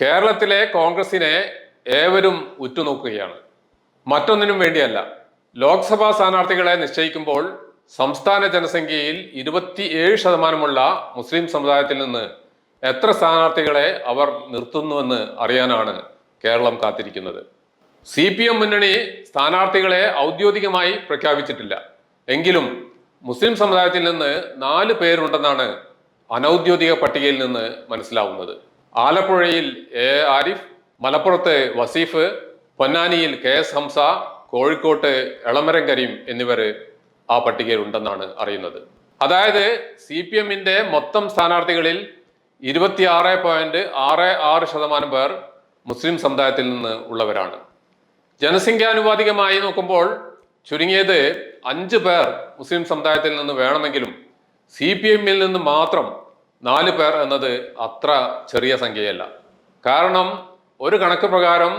കേരളത്തിലെ കോൺഗ്രസിനെ ഏവരും ഉറ്റുനോക്കുകയാണ്. മറ്റൊന്നിനും വേണ്ടിയല്ല. ലോക്സഭാ സ്ഥാനാർത്ഥികളെ നിശ്ചയിക്കുമ്പോൾ സംസ്ഥാന ജനസംഖ്യയിൽ ഇരുപത്തിയേഴ് ശതമാനമുള്ള മുസ്ലിം സമുദായത്തിൽ നിന്ന് എത്ര സ്ഥാനാർത്ഥികളെ അവർ നിർത്തുന്നുവെന്ന് അറിയാനാണ് കേരളം കാത്തിരിക്കുന്നത്. സി പി എം മുന്നണി സ്ഥാനാർത്ഥികളെ ഔദ്യോഗികമായി പ്രഖ്യാപിച്ചിട്ടില്ല. എങ്കിലും മുസ്ലിം സമുദായത്തിൽ നിന്ന് നാല് പേരുണ്ടെന്നാണ് അനൗദ്യോഗിക പട്ടികയിൽ നിന്ന് മനസ്സിലാവുന്നത്. ആലപ്പുഴയിൽ എ ആരിഫ് മലപ്പുറത്ത് വസീഫ് പൊന്നാനിയിൽ കെ എസ് ഹംസ കോഴിക്കോട്ട് എളമരം കരീം എന്നിവർ ആ പട്ടികയിൽ ഉണ്ടെന്നാണ് അറിയുന്നത്. അതായത് സി പി എമ്മിന്റെ മൊത്തം സ്ഥാനാർത്ഥികളിൽ ഇരുപത്തിയാറ് പോയിന്റ് ആറ് ആറ് ശതമാനം പേർ മുസ്ലിം സമുദായത്തിൽ നിന്ന് ഉള്ളവരാണ്. ജനസംഖ്യാനുപാതികമായി നോക്കുമ്പോൾ ചുരുങ്ങിയത് അഞ്ച് പേർ മുസ്ലിം സമുദായത്തിൽ നിന്ന് വേണമെങ്കിലും സി പി എമ്മിൽ നിന്ന് മാത്രം നാല് പേർ എന്നത് അത്ര ചെറിയ സംഖ്യയല്ല. കാരണം ഒരു കണക്ക് പ്രകാരം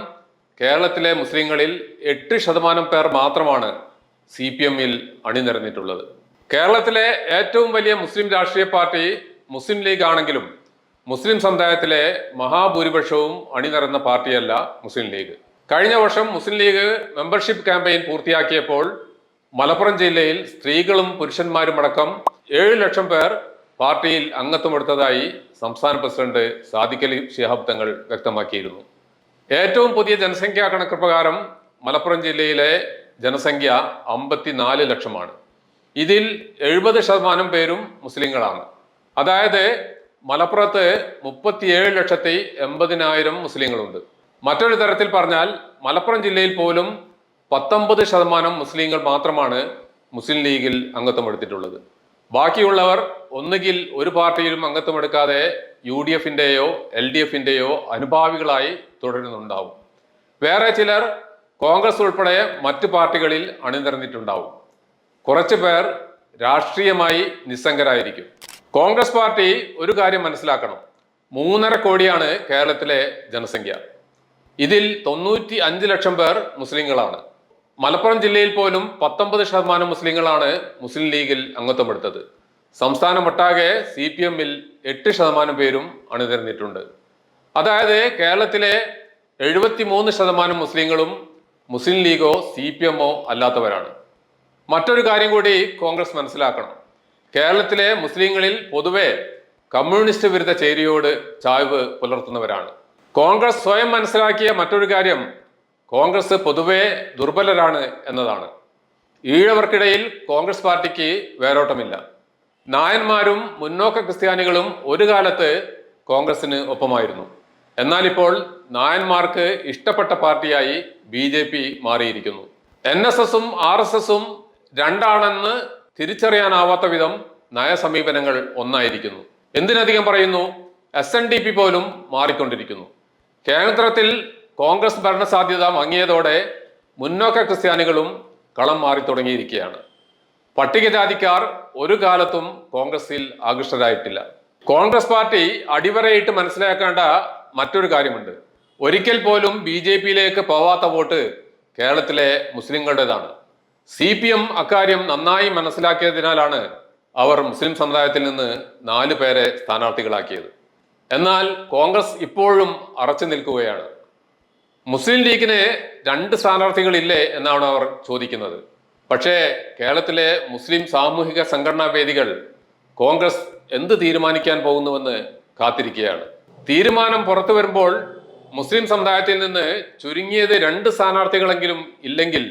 കേരളത്തിലെ മുസ്ലിങ്ങളിൽ എട്ട് ശതമാനം പേർ മാത്രമാണ് സി പി എമ്മിൽ അണിനിരന്നിട്ടുള്ളത്. കേരളത്തിലെ ഏറ്റവും വലിയ മുസ്ലിം രാഷ്ട്രീയ പാർട്ടി മുസ്ലിം ലീഗ് ആണെങ്കിലും മുസ്ലിം സമുദായത്തിലെ മഹാഭൂരിപക്ഷവും അണിനിരന്ന പാർട്ടിയല്ല മുസ്ലിം ലീഗ്. കഴിഞ്ഞ വർഷം മുസ്ലിം ലീഗ് മെമ്പർഷിപ്പ് ക്യാമ്പയിൻ പൂർത്തിയാക്കിയപ്പോൾ മലപ്പുറം ജില്ലയിൽ സ്ത്രീകളും പുരുഷന്മാരും അടക്കം ഏഴ് ലക്ഷം പേർ പാർട്ടിയിൽ അംഗത്വമെടുത്തതായി സംസ്ഥാന പ്രസിഡന്റ് സാദിഖലി ശിഹാബ് തങ്ങൾ വ്യക്തമാക്കിയിരുന്നു. ഏറ്റവും പുതിയ ജനസംഖ്യാ കണക്ക് പ്രകാരം മലപ്പുറം ജില്ലയിലെ ജനസംഖ്യ അമ്പത്തിനാല് ലക്ഷമാണ്. ഇതിൽ എഴുപത് ശതമാനം പേരും മുസ്ലിങ്ങളാണ്. അതായത് മലപ്പുറത്ത് മുപ്പത്തിയേഴ് ലക്ഷത്തി എൺപതിനായിരം മുസ്ലിങ്ങളുണ്ട്. മറ്റൊരു തരത്തിൽ പറഞ്ഞാൽ മലപ്പുറം ജില്ലയിൽ പോലും പത്തൊമ്പത് ശതമാനം മുസ്ലിങ്ങൾ മാത്രമാണ് മുസ്ലിം ലീഗിൽ അംഗത്വം എടുത്തിട്ടുള്ളത്. ബാക്കിയുള്ളവർ ഒന്നുകിൽ ഒരു പാർട്ടിയിലും അംഗത്വമെടുക്കാതെ യു ഡി എഫിന്റെയോ എൽ ഡി എഫിന്റെയോ അനുഭാവികളായി തുടരുന്നുണ്ടാവും. വേറെ ചിലർ കോൺഗ്രസ് ഉൾപ്പെടെ മറ്റ് പാർട്ടികളിൽ അണിനിരന്നിട്ടുണ്ടാവും. കുറച്ചു പേർ രാഷ്ട്രീയമായി നിസ്സംഗരായിരിക്കും. കോൺഗ്രസ് പാർട്ടി ഒരു കാര്യം മനസ്സിലാക്കണം. മൂന്നര കോടിയാണ് കേരളത്തിലെ ജനസംഖ്യ. ഇതിൽ തൊണ്ണൂറ്റി അഞ്ച് ലക്ഷം പേർ മുസ്ലിങ്ങളാണ്. മലപ്പുറം ജില്ലയിൽ പോലും പത്തൊമ്പത് ശതമാനം മുസ്ലിങ്ങളാണ് മുസ്ലിം ലീഗിൽ അംഗത്വമെടുത്തത് സംസ്ഥാനമൊട്ടാകെ സി പി എമ്മിൽ എട്ട് ശതമാനം പേരും അണിനിരന്നിട്ടുണ്ട്. അതായത് കേരളത്തിലെ എഴുപത്തി മൂന്ന് ശതമാനം മുസ്ലിങ്ങളും മുസ്ലിം ലീഗോ സി പി എമ്മോ അല്ലാത്തവരാണ്. മറ്റൊരു കാര്യം കൂടി കോൺഗ്രസ് മനസ്സിലാക്കണം. കേരളത്തിലെ മുസ്ലിങ്ങളിൽ പൊതുവെ കമ്മ്യൂണിസ്റ്റ് വിരുദ്ധ ചേരിയോട് ചായ്വ് പുലർത്തുന്നവരാണ്. കോൺഗ്രസ് സ്വയം മനസ്സിലാക്കിയ മറ്റൊരു കാര്യം കോൺഗ്രസ് പൊതുവെ ദുർബലരാണ് എന്നതാണ്. ഈഴവർക്കിടയിൽ കോൺഗ്രസ് പാർട്ടിക്ക് വേരോട്ടമില്ല. നായന്മാരും മുന്നോക്ക ക്രിസ്ത്യാനികളും ഒരു കാലത്ത് കോൺഗ്രസിന് ഒപ്പമായിരുന്നു. എന്നാൽ ഇപ്പോൾ നായന്മാർക്ക് ഇഷ്ടപ്പെട്ട പാർട്ടിയായി ബി ജെ പി മാറിയിരിക്കുന്നു. എൻ എസ് എസും ആർ എസ് എസും രണ്ടാണെന്ന് തിരിച്ചറിയാനാവാത്ത വിധം നയസമീപനങ്ങൾ ഒന്നായിരിക്കുന്നു. എന്തിനധികം പറയുന്നു? എസ് എൻ ഡി പി പോലും മാറിക്കൊണ്ടിരിക്കുന്നു. കേന്ദ്രത്തിൽ കോൺഗ്രസ് ഭരണസാധ്യത മങ്ങിയതോടെ മുന്നോക്ക ക്രിസ്ത്യാനികളും കളം മാറി തുടങ്ങിയിരിക്കുകയാണ്. പട്ടികജാതിക്കാർ ഒരു കാലത്തും കോൺഗ്രസിൽ ആകൃഷ്ടരായിട്ടില്ല. കോൺഗ്രസ് പാർട്ടി അടിവരയിട്ട് മനസ്സിലാക്കേണ്ട മറ്റൊരു കാര്യമുണ്ട്. ഒരിക്കൽ പോലും ബി ജെ പിയിലേക്ക് പോവാത്ത വോട്ട് കേരളത്തിലെ മുസ്ലിങ്ങളുടേതാണ്. സി പി എം അക്കാര്യം നന്നായി മനസ്സിലാക്കിയതിനാലാണ് അവർ മുസ്ലിം സമുദായത്തിൽ നിന്ന് നാല് പേരെ സ്ഥാനാർത്ഥികളാക്കിയത്. എന്നാൽ കോൺഗ്രസ് ഇപ്പോഴും അറച്ചു നിൽക്കുകയാണ്. മുസ്ലിം ലീഗിന് രണ്ട് സ്ഥാനാർത്ഥികളില്ലേ എന്നാണ് അവർ ചോദിക്കുന്നത്. പക്ഷേ കേരളത്തിലെ മുസ്ലിം സാമൂഹിക സംഘടനാ വേദികൾ കോൺഗ്രസ് എന്ത് തീരുമാനിക്കാൻ പോകുന്നുവെന്ന് കാത്തിരിക്കുകയാണ്. തീരുമാനം പുറത്തു വരുമ്പോൾ മുസ്ലിം സമുദായത്തിൽ നിന്ന് ചുരുങ്ങിയത് രണ്ട് സ്ഥാനാർത്ഥികളെങ്കിലും ഇല്ലെങ്കിൽ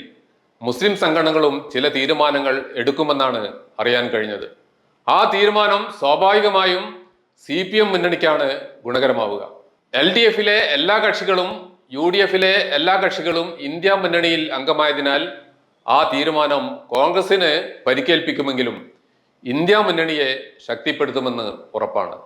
മുസ്ലിം സംഘടനകളും ചില തീരുമാനങ്ങൾ എടുക്കുമെന്നാണ് അറിയാൻ കഴിഞ്ഞത്. ആ തീരുമാനം സ്വാഭാവികമായും സി പി എം മുന്നണിക്കാണ് ഗുണകരമാവുക. എൽ ഡി എഫിലെ എല്ലാ കക്ഷികളും യു ഡി എഫിലെ എല്ലാ കക്ഷികളും ഇന്ത്യ മുന്നണിയിൽ അംഗമായതിനാൽ ആ തീരുമാനം കോൺഗ്രസിന് പരിക്കേൽപ്പിക്കുമെങ്കിലും ഇന്ത്യ മുന്നണിയെ ശക്തിപ്പെടുത്തുമെന്ന് ഉറപ്പാണ്.